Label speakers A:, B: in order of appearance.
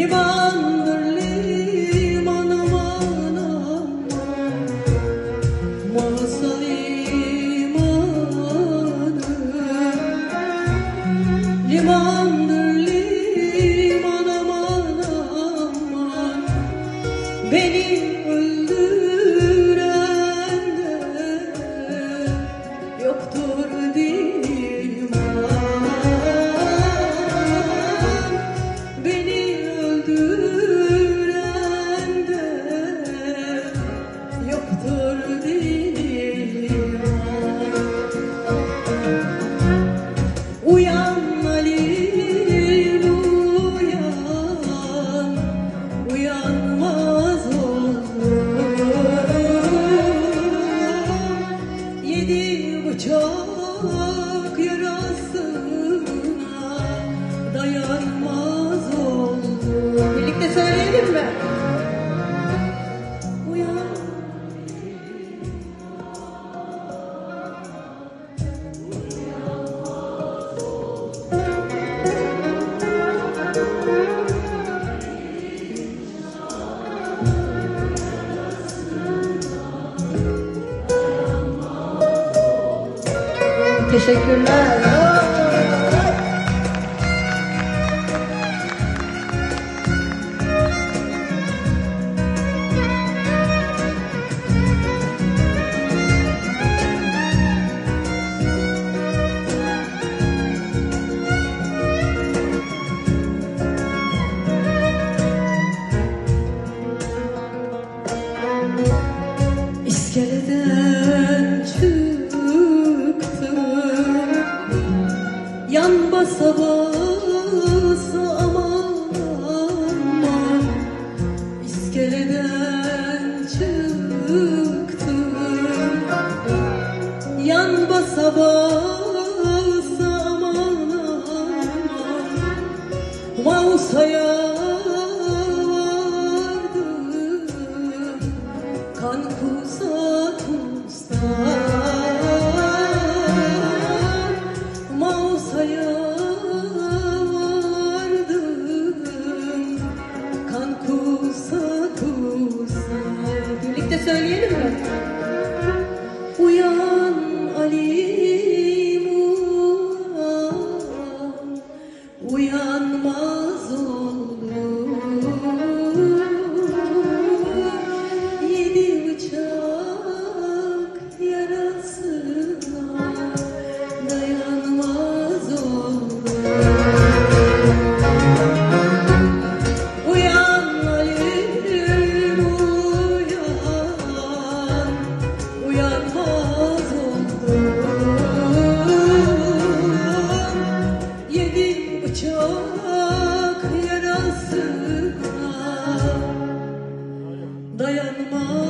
A: Limandır liman aman aman Mahsa limanı Limandır liman Beni öldüren yoktur Yanacak yarası Teşekkürler. basa basa iskeleden çıktım. Yan basa basa aman aman Mausa'ya söyleyelim mi? dayanmaz